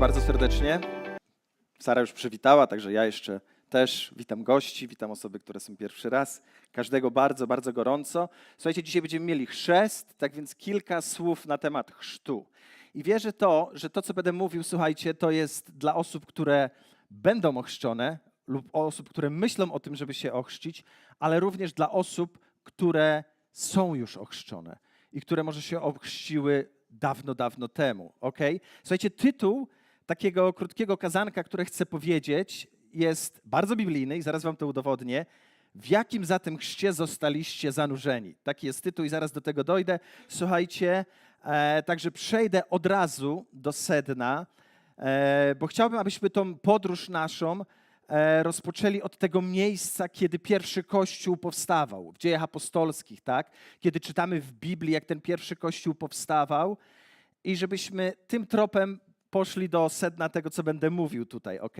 bardzo serdecznie. Sara już przywitała, także ja jeszcze też witam gości, witam osoby, które są pierwszy raz. Każdego bardzo, bardzo gorąco. Słuchajcie, dzisiaj będziemy mieli chrzest, tak więc kilka słów na temat chrztu. I wierzę to, że to, co będę mówił, słuchajcie, to jest dla osób, które będą ochrzczone lub osób, które myślą o tym, żeby się ochrzcić, ale również dla osób, które są już ochrzczone i które może się ochrzciły dawno, dawno temu. ok? Słuchajcie, tytuł takiego krótkiego kazanka, które chcę powiedzieć, jest bardzo biblijny i zaraz wam to udowodnię. W jakim zatem chrzcie zostaliście zanurzeni? Taki jest tytuł i zaraz do tego dojdę. Słuchajcie, e, także przejdę od razu do sedna, e, bo chciałbym, abyśmy tą podróż naszą e, rozpoczęli od tego miejsca, kiedy pierwszy kościół powstawał, w dziejach apostolskich, tak? Kiedy czytamy w Biblii, jak ten pierwszy kościół powstawał i żebyśmy tym tropem poszli do sedna tego, co będę mówił tutaj, ok?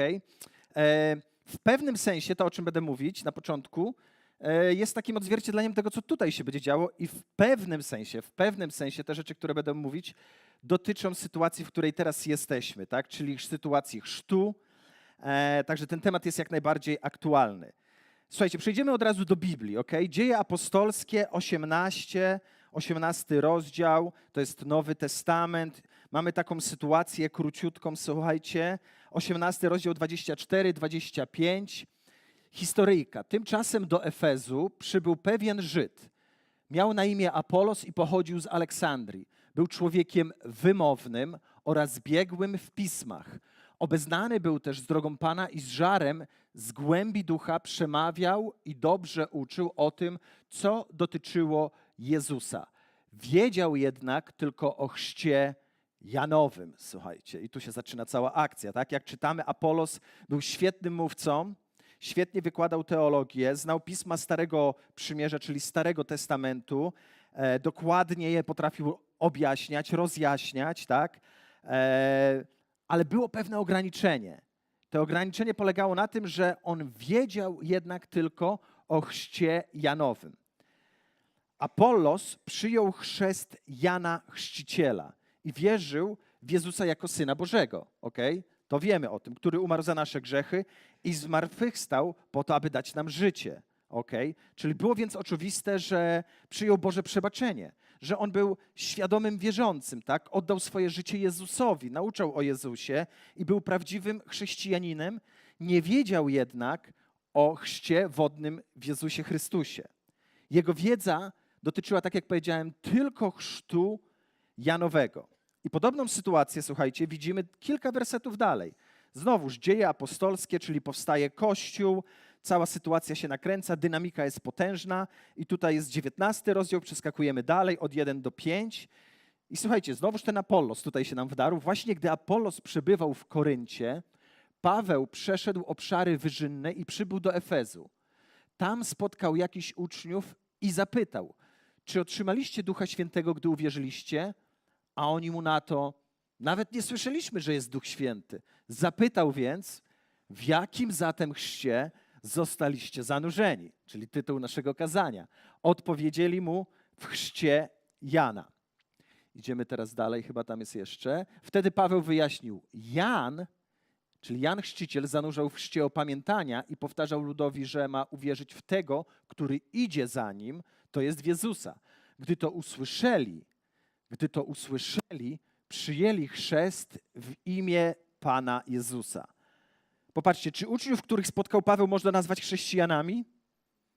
W pewnym sensie to, o czym będę mówić na początku, e, jest takim odzwierciedleniem tego, co tutaj się będzie działo i w pewnym sensie, w pewnym sensie te rzeczy, które będę mówić, dotyczą sytuacji, w której teraz jesteśmy, tak? Czyli sytuacji chrztu, E, Także ten temat jest jak najbardziej aktualny. Słuchajcie, przejdziemy od razu do Biblii, ok? Dzieje apostolskie 18, 18 rozdział, to jest Nowy Testament. Mamy taką sytuację króciutką, słuchajcie. 18 rozdział 24, 25. Historyjka. Tymczasem do Efezu przybył pewien Żyd. Miał na imię Apolos i pochodził z Aleksandrii. Był człowiekiem wymownym oraz biegłym w pismach. Obeznany był też z drogą Pana i z żarem z głębi ducha przemawiał i dobrze uczył o tym, co dotyczyło Jezusa. Wiedział jednak tylko o chrzcie Janowym, słuchajcie. I tu się zaczyna cała akcja, tak? Jak czytamy, Apolos był świetnym mówcą, świetnie wykładał teologię, znał pisma Starego Przymierza, czyli Starego Testamentu, e, dokładnie je potrafił objaśniać, rozjaśniać, tak? E, ale było pewne ograniczenie. To ograniczenie polegało na tym, że on wiedział jednak tylko o chrzcie Janowym. Apollos przyjął chrzest Jana Chrzciciela i wierzył w Jezusa jako Syna Bożego. Okay? To wiemy o tym, który umarł za nasze grzechy i zmartwychwstał po to, aby dać nam życie. Okay? Czyli było więc oczywiste, że przyjął Boże przebaczenie, że on był świadomym wierzącym, tak? Oddał swoje życie Jezusowi, nauczał o Jezusie i był prawdziwym chrześcijaninem. Nie wiedział jednak o chrzcie wodnym w Jezusie Chrystusie. Jego wiedza dotyczyła, tak jak powiedziałem, tylko chrztu Janowego. I podobną sytuację, słuchajcie, widzimy kilka wersetów dalej. Znowuż dzieje apostolskie, czyli powstaje Kościół, cała sytuacja się nakręca, dynamika jest potężna i tutaj jest 19 rozdział, przeskakujemy dalej od 1 do 5. I słuchajcie, znowuż ten Apollos tutaj się nam wdarł. Właśnie gdy Apollos przebywał w Koryncie, Paweł przeszedł obszary wyżynne i przybył do Efezu. Tam spotkał jakichś uczniów i zapytał, czy otrzymaliście Ducha Świętego, gdy uwierzyliście? A oni mu na to, nawet nie słyszeliśmy, że jest Duch Święty. Zapytał więc, w jakim zatem chrzcie zostaliście zanurzeni, czyli tytuł naszego kazania. Odpowiedzieli mu w chrzcie Jana. Idziemy teraz dalej, chyba tam jest jeszcze. Wtedy Paweł wyjaśnił, Jan, czyli Jan Chrzciciel, zanurzał w chrzcie opamiętania i powtarzał ludowi, że ma uwierzyć w tego, który idzie za nim, to jest w Jezusa. Gdy to usłyszeli, gdy to usłyszeli, przyjęli chrzest w imię Pana Jezusa. Popatrzcie, czy uczniów, których spotkał Paweł, można nazwać chrześcijanami?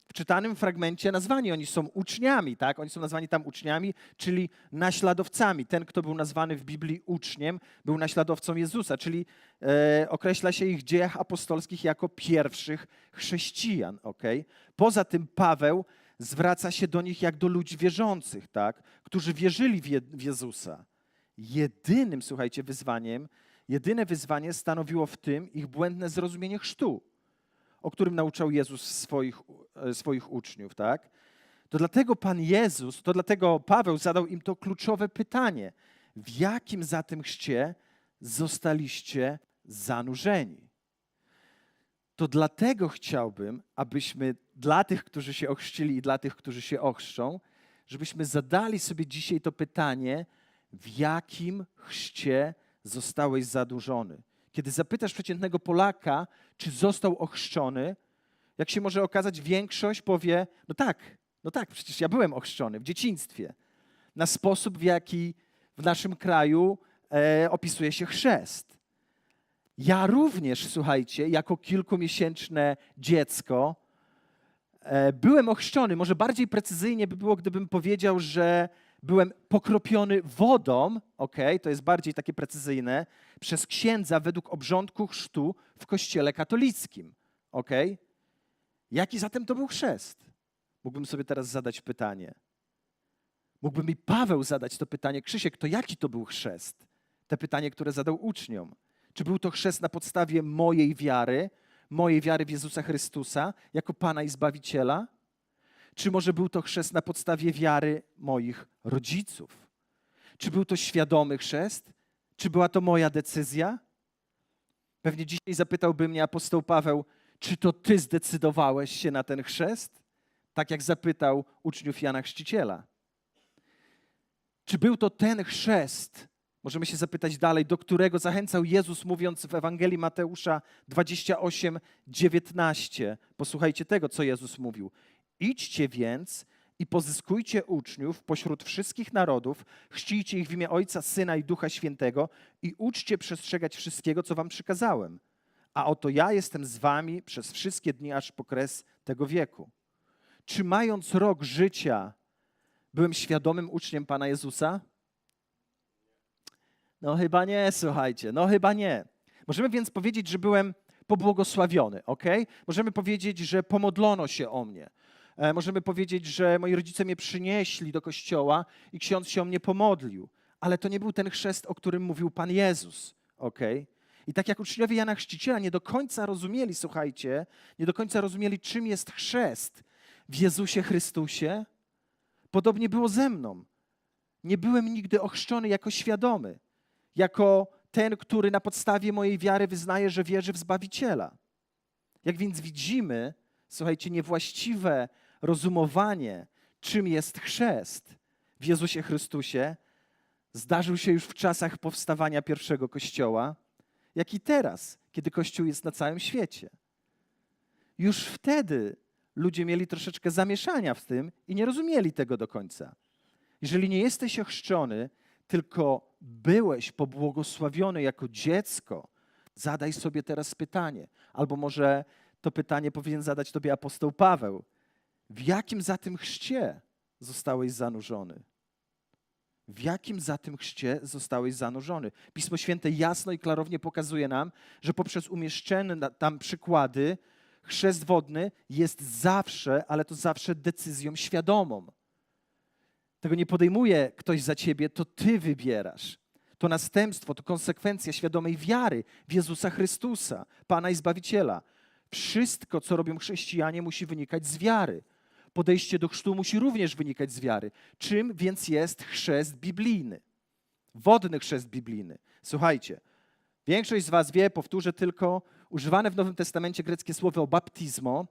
W czytanym fragmencie nazwani oni są uczniami, tak? Oni są nazwani tam uczniami, czyli naśladowcami. Ten, kto był nazwany w Biblii uczniem, był naśladowcą Jezusa, czyli e, określa się ich w dziejach apostolskich jako pierwszych chrześcijan, okay? Poza tym Paweł zwraca się do nich jak do ludzi wierzących, tak? Którzy wierzyli w, Je w Jezusa. Jedynym, słuchajcie, wyzwaniem Jedyne wyzwanie stanowiło w tym ich błędne zrozumienie chrztu, o którym nauczał Jezus swoich, e, swoich uczniów, tak? To dlatego Pan Jezus, to dlatego Paweł zadał im to kluczowe pytanie. W jakim zatem chrzcie zostaliście zanurzeni? To dlatego chciałbym, abyśmy dla tych, którzy się ochrzcili i dla tych, którzy się ochrzczą, żebyśmy zadali sobie dzisiaj to pytanie, w jakim chrzcie zostałeś zadłużony. Kiedy zapytasz przeciętnego Polaka, czy został ochrzczony, jak się może okazać, większość powie: No tak, no tak, przecież ja byłem ochrzczony w dzieciństwie. Na sposób, w jaki w naszym kraju e, opisuje się chrzest. Ja również, słuchajcie, jako kilkumiesięczne dziecko e, byłem ochrzczony. Może bardziej precyzyjnie by było, gdybym powiedział, że byłem pokropiony wodą, ok, to jest bardziej takie precyzyjne, przez księdza według obrządku chrztu w kościele katolickim, ok? Jaki zatem to był chrzest? Mógłbym sobie teraz zadać pytanie. Mógłby mi Paweł zadać to pytanie, Krzysiek, to jaki to był chrzest? Te pytanie, które zadał uczniom. Czy był to chrzest na podstawie mojej wiary, mojej wiary w Jezusa Chrystusa jako Pana i Zbawiciela? Czy może był to chrzest na podstawie wiary moich rodziców? Czy był to świadomy chrzest? Czy była to moja decyzja? Pewnie dzisiaj zapytałby mnie apostoł Paweł, czy to ty zdecydowałeś się na ten chrzest? Tak jak zapytał uczniów Jana Chrzciciela. Czy był to ten chrzest, możemy się zapytać dalej, do którego zachęcał Jezus, mówiąc w Ewangelii Mateusza 28, 19. Posłuchajcie tego, co Jezus mówił. Idźcie więc i pozyskujcie uczniów pośród wszystkich narodów, chrzcijcie ich w imię Ojca, Syna i Ducha Świętego i uczcie przestrzegać wszystkiego, co wam przykazałem. A oto ja jestem z wami przez wszystkie dni, aż po kres tego wieku. Czy mając rok życia, byłem świadomym uczniem Pana Jezusa? No chyba nie, słuchajcie, no chyba nie. Możemy więc powiedzieć, że byłem pobłogosławiony, ok? Możemy powiedzieć, że pomodlono się o mnie. E, możemy powiedzieć, że moi rodzice mnie przynieśli do kościoła i ksiądz się o mnie pomodlił. Ale to nie był ten chrzest, o którym mówił Pan Jezus, ok? I tak jak uczniowie Jana Chrzciciela nie do końca rozumieli, słuchajcie, nie do końca rozumieli, czym jest chrzest w Jezusie Chrystusie, podobnie było ze mną. Nie byłem nigdy ochrzczony jako świadomy, jako ten, który na podstawie mojej wiary wyznaje, że wierzy w Zbawiciela. Jak więc widzimy, słuchajcie, niewłaściwe rozumowanie, czym jest chrzest w Jezusie Chrystusie, zdarzył się już w czasach powstawania pierwszego kościoła, jak i teraz, kiedy Kościół jest na całym świecie. Już wtedy ludzie mieli troszeczkę zamieszania w tym i nie rozumieli tego do końca. Jeżeli nie jesteś ochrzczony, tylko byłeś pobłogosławiony jako dziecko, zadaj sobie teraz pytanie, albo może to pytanie powinien zadać tobie apostoł Paweł. W jakim za tym chrzcie zostałeś zanurzony? W jakim za tym chrzcie zostałeś zanurzony? Pismo Święte jasno i klarownie pokazuje nam, że poprzez umieszczone tam przykłady chrzest wodny jest zawsze, ale to zawsze decyzją świadomą. Tego nie podejmuje ktoś za ciebie, to ty wybierasz. To następstwo, to konsekwencja świadomej wiary w Jezusa Chrystusa, Pana i Zbawiciela. Wszystko, co robią chrześcijanie, musi wynikać z wiary. Podejście do chrztu musi również wynikać z wiary. Czym więc jest chrzest biblijny? Wodny chrzest biblijny. Słuchajcie, większość z Was wie, powtórzę tylko, używane w Nowym Testamencie greckie słowo baptizmo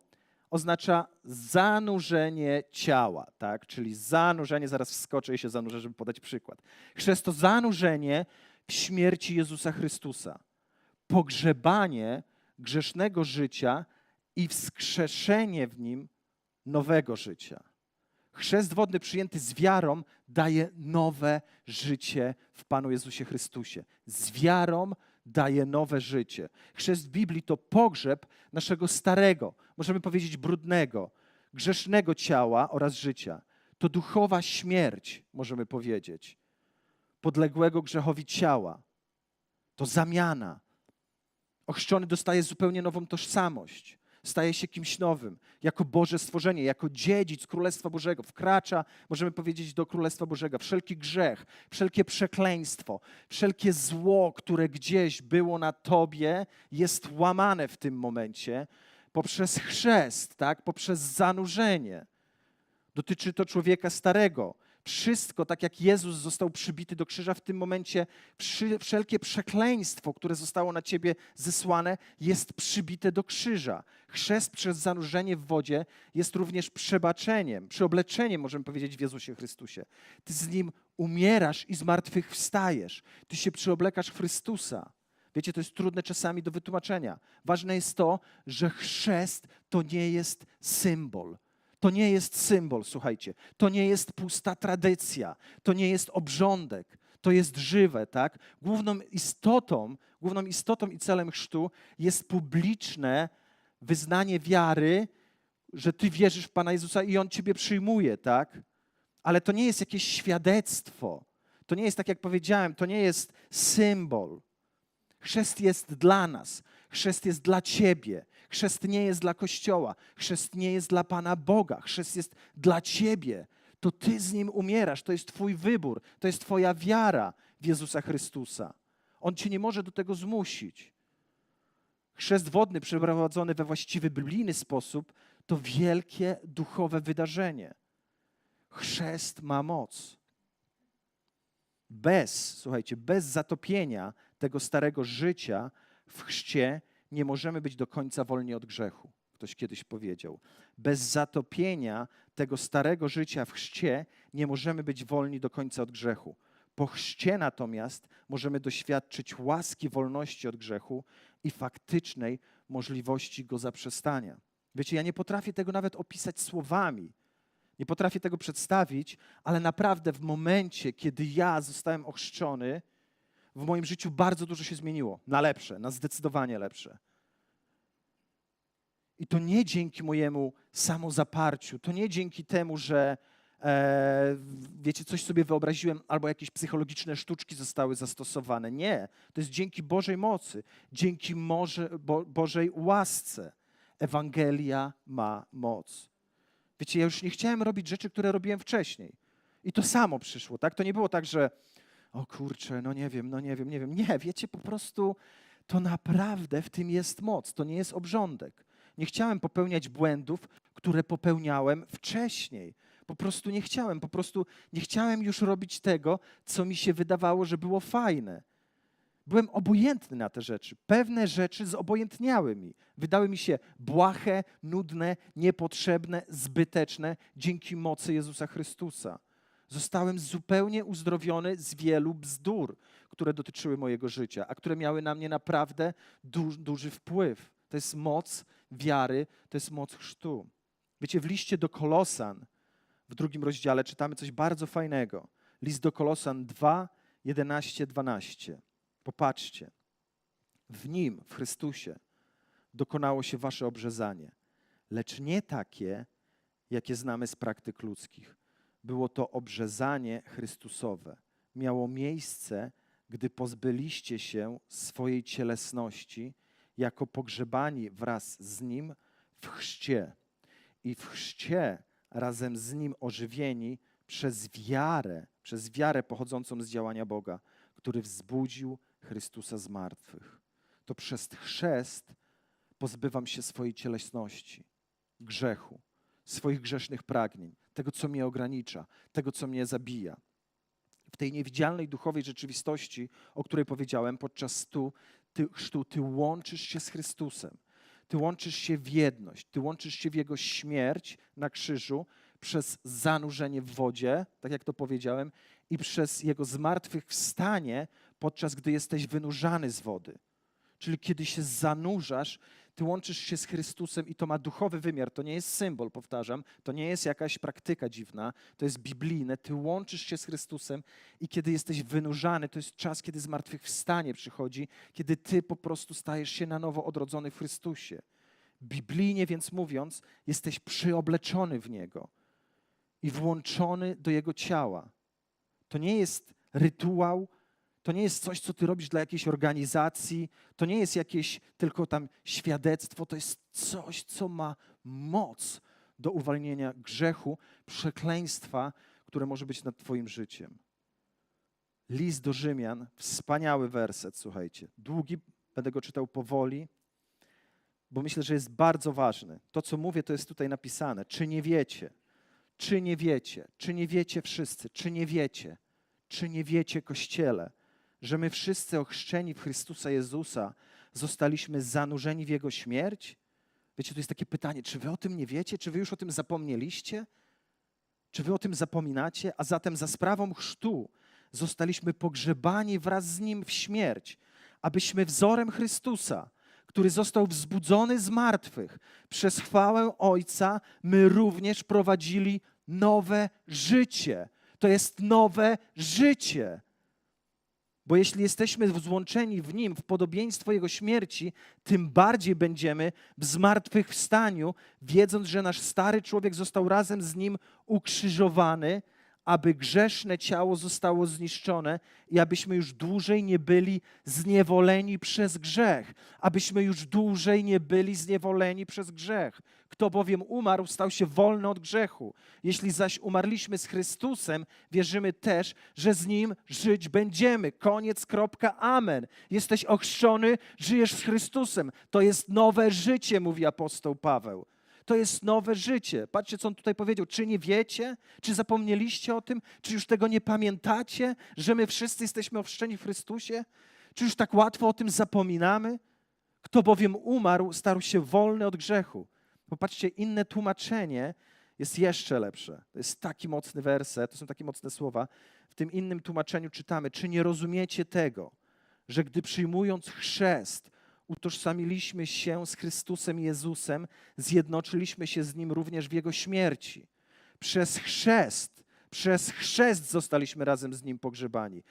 oznacza zanurzenie ciała, tak? Czyli zanurzenie, zaraz wskoczę i się zanurzę, żeby podać przykład. Chrzest to zanurzenie w śmierci Jezusa Chrystusa. Pogrzebanie grzesznego życia i wskrzeszenie w nim nowego życia. Chrzest wodny przyjęty z wiarą daje nowe życie w Panu Jezusie Chrystusie. Z wiarą daje nowe życie. Chrzest Biblii to pogrzeb naszego starego, możemy powiedzieć brudnego, grzesznego ciała oraz życia. To duchowa śmierć, możemy powiedzieć, podległego grzechowi ciała. To zamiana. Ochrzczony dostaje zupełnie nową tożsamość staje się kimś nowym, jako Boże stworzenie, jako dziedzic Królestwa Bożego. Wkracza, możemy powiedzieć, do Królestwa Bożego. Wszelki grzech, wszelkie przekleństwo, wszelkie zło, które gdzieś było na tobie, jest łamane w tym momencie poprzez chrzest, tak? poprzez zanurzenie. Dotyczy to człowieka starego, Wszystko, tak jak Jezus został przybity do krzyża, w tym momencie przy, wszelkie przekleństwo, które zostało na ciebie zesłane, jest przybite do krzyża. Chrzest przez zanurzenie w wodzie jest również przebaczeniem, przyobleczeniem, możemy powiedzieć, w Jezusie Chrystusie. Ty z Nim umierasz i z martwych wstajesz. Ty się przyoblekasz Chrystusa. Wiecie, to jest trudne czasami do wytłumaczenia. Ważne jest to, że chrzest to nie jest symbol. To nie jest symbol, słuchajcie. To nie jest pusta tradycja. To nie jest obrządek. To jest żywe, tak? Główną istotą, główną istotą i celem chrztu jest publiczne wyznanie wiary, że ty wierzysz w Pana Jezusa i On ciebie przyjmuje, tak? Ale to nie jest jakieś świadectwo. To nie jest, tak jak powiedziałem, to nie jest symbol. Chrzest jest dla nas. Chrzest jest dla ciebie. Chrzest nie jest dla Kościoła. Chrzest nie jest dla Pana Boga. Chrzest jest dla ciebie. To ty z Nim umierasz. To jest twój wybór. To jest twoja wiara w Jezusa Chrystusa. On cię nie może do tego zmusić. Chrzest wodny przeprowadzony we właściwy biblijny sposób to wielkie duchowe wydarzenie. Chrzest ma moc. Bez, słuchajcie, bez zatopienia tego starego życia w chrzcie nie możemy być do końca wolni od grzechu. Ktoś kiedyś powiedział. Bez zatopienia tego starego życia w chrzcie nie możemy być wolni do końca od grzechu. Po chrzcie natomiast możemy doświadczyć łaski wolności od grzechu i faktycznej możliwości go zaprzestania. Wiecie, ja nie potrafię tego nawet opisać słowami. Nie potrafię tego przedstawić, ale naprawdę w momencie, kiedy ja zostałem ochrzczony, w moim życiu bardzo dużo się zmieniło. Na lepsze, na zdecydowanie lepsze. I to nie dzięki mojemu samozaparciu, to nie dzięki temu, że e, wiecie, coś sobie wyobraziłem, albo jakieś psychologiczne sztuczki zostały zastosowane. Nie, to jest dzięki Bożej mocy, dzięki Morze, Bo, Bożej łasce. Ewangelia ma moc. Wiecie, ja już nie chciałem robić rzeczy, które robiłem wcześniej. I to samo przyszło, tak? To nie było tak, że o kurczę, no nie wiem, no nie wiem, nie wiem. Nie, wiecie, po prostu to naprawdę w tym jest moc. To nie jest obrządek. Nie chciałem popełniać błędów, które popełniałem wcześniej. Po prostu nie chciałem, po prostu nie chciałem już robić tego, co mi się wydawało, że było fajne. Byłem obojętny na te rzeczy. Pewne rzeczy zobojętniały mi. Wydały mi się błahe, nudne, niepotrzebne, zbyteczne dzięki mocy Jezusa Chrystusa. Zostałem zupełnie uzdrowiony z wielu bzdur, które dotyczyły mojego życia, a które miały na mnie naprawdę du duży wpływ. To jest moc wiary, to jest moc chrztu. Wiecie, w liście do Kolosan, w drugim rozdziale, czytamy coś bardzo fajnego. List do Kolosan 2, 11, 12. Popatrzcie. W nim, w Chrystusie, dokonało się wasze obrzezanie, lecz nie takie, jakie znamy z praktyk ludzkich. Było to obrzezanie Chrystusowe. Miało miejsce, gdy pozbyliście się swojej cielesności, jako pogrzebani wraz z Nim w chrzcie i w chrzcie razem z Nim ożywieni przez wiarę, przez wiarę pochodzącą z działania Boga, który wzbudził Chrystusa z martwych. To przez chrzest pozbywam się swojej cielesności, grzechu, swoich grzesznych pragnień, tego, co mnie ogranicza, tego, co mnie zabija. W tej niewidzialnej duchowej rzeczywistości, o której powiedziałem podczas stu, ty, chrztu, ty łączysz się z Chrystusem. Ty łączysz się w jedność, ty łączysz się w Jego śmierć na krzyżu przez zanurzenie w wodzie, tak jak to powiedziałem, i przez Jego zmartwychwstanie, podczas gdy jesteś wynurzany z wody. Czyli kiedy się zanurzasz, ty łączysz się z Chrystusem i to ma duchowy wymiar. To nie jest symbol, powtarzam, to nie jest jakaś praktyka dziwna, to jest biblijne. Ty łączysz się z Chrystusem i kiedy jesteś wynurzany, to jest czas, kiedy zmartwychwstanie przychodzi, kiedy ty po prostu stajesz się na nowo odrodzony w Chrystusie. Biblijnie więc mówiąc, jesteś przyobleczony w Niego i włączony do Jego ciała. To nie jest rytuał, to nie jest coś, co ty robisz dla jakiejś organizacji, to nie jest jakieś tylko tam świadectwo, to jest coś, co ma moc do uwalnienia grzechu, przekleństwa, które może być nad twoim życiem. List do Rzymian, wspaniały werset, słuchajcie. Długi, będę go czytał powoli, bo myślę, że jest bardzo ważny. To, co mówię, to jest tutaj napisane. Czy nie wiecie? Czy nie wiecie, czy nie wiecie wszyscy, czy nie wiecie, czy nie wiecie, Kościele, że my wszyscy ochrzczeni w Chrystusa Jezusa zostaliśmy zanurzeni w Jego śmierć? Wiecie, to jest takie pytanie, czy wy o tym nie wiecie? Czy wy już o tym zapomnieliście? Czy wy o tym zapominacie? A zatem za sprawą chrztu zostaliśmy pogrzebani wraz z Nim w śmierć, abyśmy wzorem Chrystusa, który został wzbudzony z martwych, przez chwałę Ojca, my również prowadzili nowe życie. To jest nowe życie. Bo jeśli jesteśmy złączeni w Nim, w podobieństwo Jego śmierci, tym bardziej będziemy w zmartwychwstaniu, wiedząc, że nasz stary człowiek został razem z Nim ukrzyżowany, aby grzeszne ciało zostało zniszczone i abyśmy już dłużej nie byli zniewoleni przez grzech. Abyśmy już dłużej nie byli zniewoleni przez grzech. Kto bowiem umarł, stał się wolny od grzechu. Jeśli zaś umarliśmy z Chrystusem, wierzymy też, że z Nim żyć będziemy. Koniec, kropka, amen. Jesteś ochrzczony, żyjesz z Chrystusem. To jest nowe życie, mówi apostoł Paweł. To jest nowe życie. Patrzcie, co on tutaj powiedział. Czy nie wiecie? Czy zapomnieliście o tym? Czy już tego nie pamiętacie, że my wszyscy jesteśmy ochrzczeni w Chrystusie? Czy już tak łatwo o tym zapominamy? Kto bowiem umarł, stał się wolny od grzechu. Popatrzcie, inne tłumaczenie jest jeszcze lepsze. To jest taki mocny werset, to są takie mocne słowa. W tym innym tłumaczeniu czytamy: Czy nie rozumiecie tego, że gdy przyjmując chrzest, utożsamiliśmy się z Chrystusem Jezusem, zjednoczyliśmy się z Nim również w Jego śmierci. Przez chrzest, przez chrzest zostaliśmy razem z Nim pogrzebani,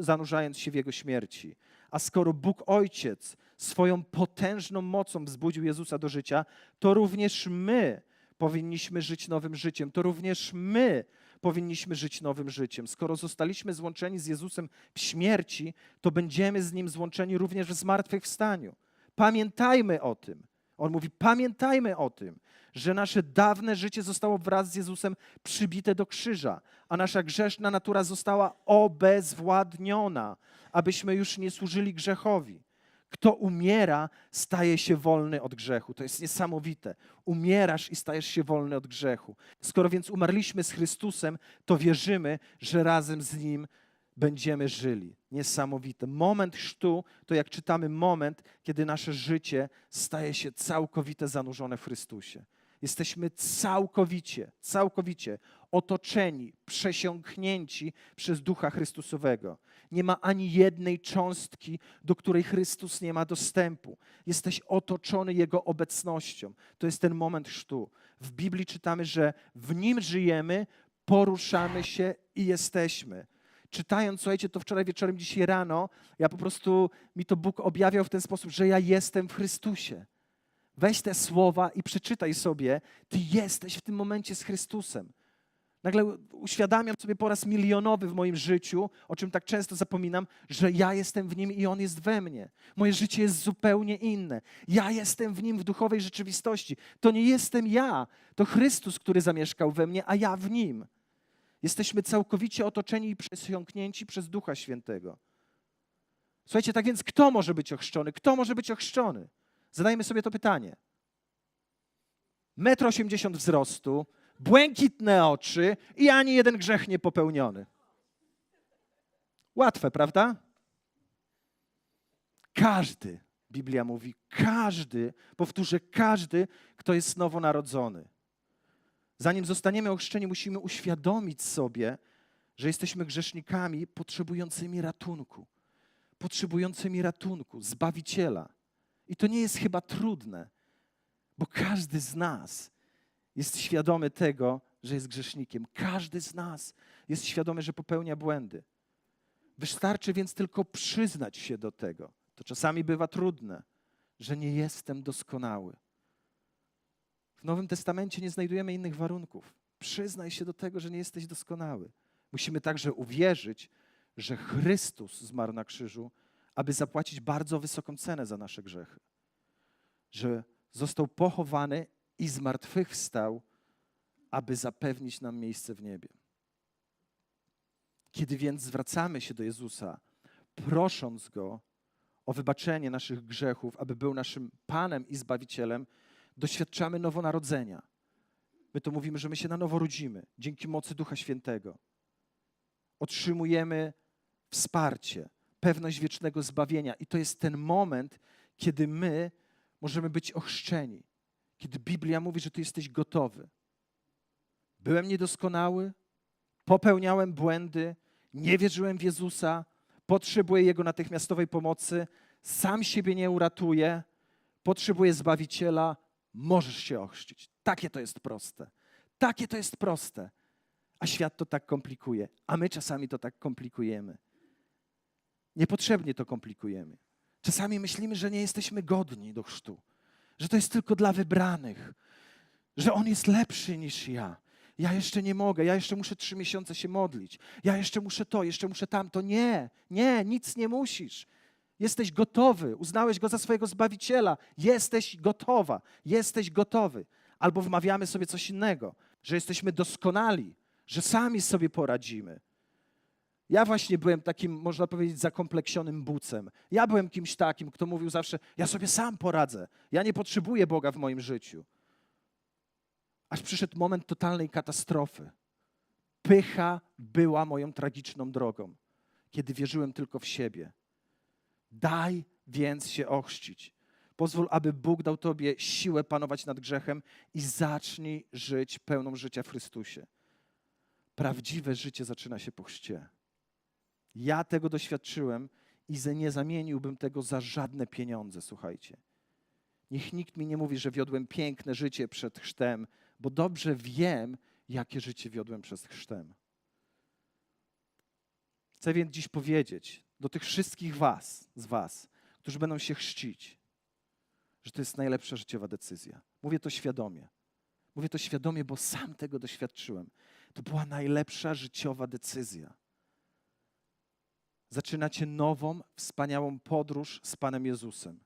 zanurzając się w Jego śmierci. A skoro Bóg Ojciec swoją potężną mocą wzbudził Jezusa do życia, to również my powinniśmy żyć nowym życiem. To również my powinniśmy żyć nowym życiem. Skoro zostaliśmy złączeni z Jezusem w śmierci, to będziemy z Nim złączeni również w zmartwychwstaniu. Pamiętajmy o tym. On mówi, pamiętajmy o tym, że nasze dawne życie zostało wraz z Jezusem przybite do krzyża, a nasza grzeszna natura została obezwładniona, abyśmy już nie służyli grzechowi. Kto umiera, staje się wolny od grzechu. To jest niesamowite. Umierasz i stajesz się wolny od grzechu. Skoro więc umarliśmy z Chrystusem, to wierzymy, że razem z Nim będziemy żyli. Niesamowite. Moment chrztu to, jak czytamy, moment, kiedy nasze życie staje się całkowite zanurzone w Chrystusie. Jesteśmy całkowicie, całkowicie otoczeni, przesiąknięci przez Ducha Chrystusowego. Nie ma ani jednej cząstki, do której Chrystus nie ma dostępu. Jesteś otoczony Jego obecnością. To jest ten moment chrztu. W Biblii czytamy, że w Nim żyjemy, poruszamy się i jesteśmy. Czytając, słuchajcie, to wczoraj wieczorem, dzisiaj rano, ja po prostu, mi to Bóg objawiał w ten sposób, że ja jestem w Chrystusie. Weź te słowa i przeczytaj sobie, ty jesteś w tym momencie z Chrystusem. Nagle uświadamiam sobie po raz milionowy w moim życiu, o czym tak często zapominam, że ja jestem w nim i on jest we mnie. Moje życie jest zupełnie inne. Ja jestem w nim w duchowej rzeczywistości. To nie jestem ja, to Chrystus, który zamieszkał we mnie, a ja w nim. Jesteśmy całkowicie otoczeni i przesiąknięci przez Ducha Świętego. Słuchajcie, tak więc kto może być ochrzczony? Kto może być ochrzczony? Zadajmy sobie to pytanie. Metr osiemdziesiąt wzrostu, błękitne oczy i ani jeden grzech nie popełniony. Łatwe, prawda? Każdy, Biblia mówi, każdy, powtórzę, każdy, kto jest nowonarodzony. Zanim zostaniemy ochrzczeni, musimy uświadomić sobie, że jesteśmy grzesznikami potrzebującymi ratunku. Potrzebującymi ratunku, zbawiciela. I to nie jest chyba trudne, bo każdy z nas jest świadomy tego, że jest grzesznikiem. Każdy z nas jest świadomy, że popełnia błędy. Wystarczy więc tylko przyznać się do tego. To czasami bywa trudne, że nie jestem doskonały. W Nowym Testamencie nie znajdujemy innych warunków. Przyznaj się do tego, że nie jesteś doskonały. Musimy także uwierzyć, że Chrystus zmarł na krzyżu, aby zapłacić bardzo wysoką cenę za nasze grzechy. Że został pochowany i zmartwychwstał, aby zapewnić nam miejsce w niebie. Kiedy więc zwracamy się do Jezusa, prosząc Go o wybaczenie naszych grzechów, aby był naszym Panem i Zbawicielem, doświadczamy nowonarodzenia. My to mówimy, że my się na nowo rodzimy dzięki mocy Ducha Świętego. Otrzymujemy wsparcie, pewność wiecznego zbawienia. I to jest ten moment, kiedy my możemy być ochrzczeni. Kiedy Biblia mówi, że ty jesteś gotowy. Byłem niedoskonały, popełniałem błędy, nie wierzyłem w Jezusa, potrzebuję Jego natychmiastowej pomocy, sam siebie nie uratuję, potrzebuję Zbawiciela, możesz się ochrzcić. Takie to jest proste. Takie to jest proste. A świat to tak komplikuje, a my czasami to tak komplikujemy. Niepotrzebnie to komplikujemy. Czasami myślimy, że nie jesteśmy godni do chrztu, że to jest tylko dla wybranych, że On jest lepszy niż ja. Ja jeszcze nie mogę, ja jeszcze muszę trzy miesiące się modlić, ja jeszcze muszę to, jeszcze muszę tamto. Nie, nie, nic nie musisz. Jesteś gotowy, uznałeś Go za swojego Zbawiciela, jesteś gotowa, jesteś gotowy. Albo wmawiamy sobie coś innego, że jesteśmy doskonali, że sami sobie poradzimy. Ja właśnie byłem takim, można powiedzieć, zakompleksionym bucem. Ja byłem kimś takim, kto mówił zawsze, ja sobie sam poradzę, ja nie potrzebuję Boga w moim życiu. Aż przyszedł moment totalnej katastrofy. Pycha była moją tragiczną drogą, kiedy wierzyłem tylko w siebie. Daj więc się ochrzcić. Pozwól, aby Bóg dał Tobie siłę panować nad grzechem i zacznij żyć pełną życia w Chrystusie. Prawdziwe życie zaczyna się po chrzcie. Ja tego doświadczyłem i nie zamieniłbym tego za żadne pieniądze, słuchajcie. Niech nikt mi nie mówi, że wiodłem piękne życie przed chrztem, bo dobrze wiem, jakie życie wiodłem przed chrztem. Chcę więc dziś powiedzieć do tych wszystkich was, z was, którzy będą się chrzcić, że to jest najlepsza życiowa decyzja. Mówię to świadomie. Mówię to świadomie, bo sam tego doświadczyłem. To była najlepsza życiowa decyzja. Zaczynacie nową, wspaniałą podróż z Panem Jezusem.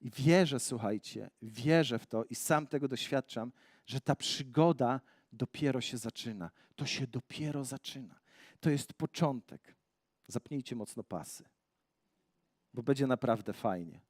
I wierzę, słuchajcie, wierzę w to i sam tego doświadczam, że ta przygoda dopiero się zaczyna. To się dopiero zaczyna. To jest początek. Zapnijcie mocno pasy, bo będzie naprawdę fajnie.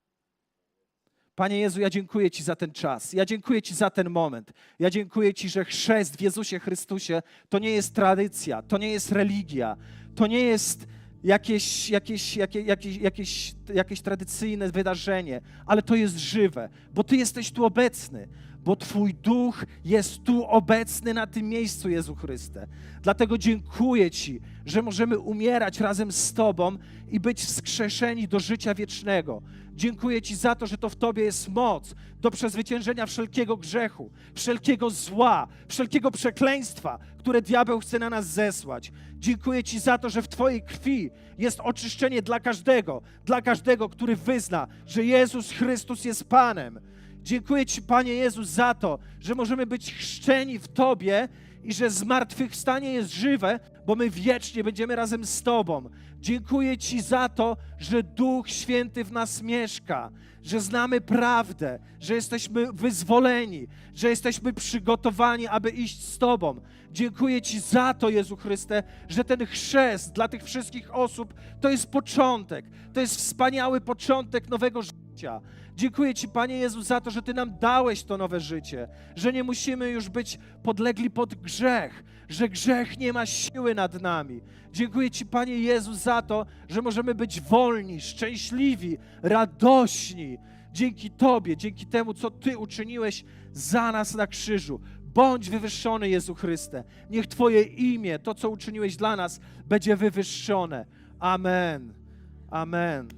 Panie Jezu, ja dziękuję Ci za ten czas. Ja dziękuję Ci za ten moment. Ja dziękuję Ci, że chrzest w Jezusie Chrystusie to nie jest tradycja, to nie jest religia, to nie jest jakieś, jakieś, jakieś, jakieś, jakieś, jakieś tradycyjne wydarzenie, ale to jest żywe, bo Ty jesteś tu obecny, bo Twój duch jest tu obecny na tym miejscu, Jezu Chryste. Dlatego dziękuję Ci, że możemy umierać razem z Tobą i być wskrzeszeni do życia wiecznego. Dziękuję Ci za to, że to w Tobie jest moc do przezwyciężenia wszelkiego grzechu, wszelkiego zła, wszelkiego przekleństwa, które diabeł chce na nas zesłać. Dziękuję Ci za to, że w Twojej krwi jest oczyszczenie dla każdego, dla każdego, który wyzna, że Jezus Chrystus jest Panem. Dziękuję Ci, Panie Jezus, za to, że możemy być chrzczeni w Tobie i że zmartwychwstanie jest żywe, bo my wiecznie będziemy razem z Tobą. Dziękuję Ci za to, że Duch Święty w nas mieszka, że znamy prawdę, że jesteśmy wyzwoleni, że jesteśmy przygotowani, aby iść z Tobą. Dziękuję Ci za to, Jezu Chryste, że ten chrzest dla tych wszystkich osób to jest początek, to jest wspaniały początek nowego życia. Dziękuję Ci, Panie Jezu, za to, że Ty nam dałeś to nowe życie, że nie musimy już być podlegli pod grzech, że grzech nie ma siły nad nami. Dziękuję Ci, Panie Jezu, za to, że możemy być wolni, szczęśliwi, radośni. Dzięki Tobie, dzięki temu, co Ty uczyniłeś za nas na krzyżu. Bądź wywyższony, Jezu Chryste. Niech Twoje imię, to, co uczyniłeś dla nas, będzie wywyższone. Amen. Amen.